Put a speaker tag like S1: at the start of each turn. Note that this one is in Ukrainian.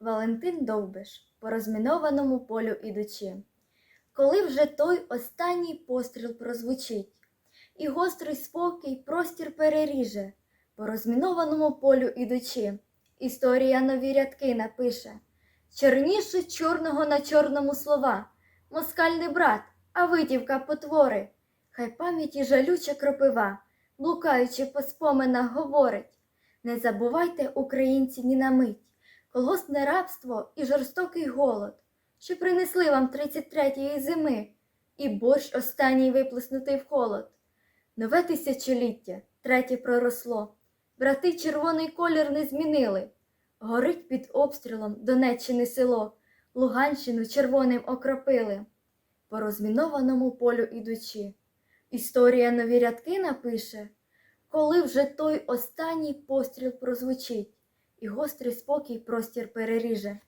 S1: Валентин Довбиш, по розмінованому полю ідучи. Коли вже той останній постріл прозвучить, і гострий спокій простір переріже, по розмінованому полю ідучи, історія нові рядки напише. Чорніше чорного на чорному слова, москаль не брат, а витівка потвори. Хай пам'яті жалюча кропива, блукаючи по споминах, говорить. Не забувайте, українці, ні на мить, колгоспне рабство і жорстокий голод, що принесли вам 33-ї зими, і борщ останній виплеснутий в холод. Нове тисячоліття, третє проросло, брати червоний колір не змінили. Горить під обстрілом Донеччини село, Луганщину червоним окропили. По розмінованому полю ідучи, історія нові рядки напише, коли вже той останній постріл прозвучить, і гострий спокій простір переріже.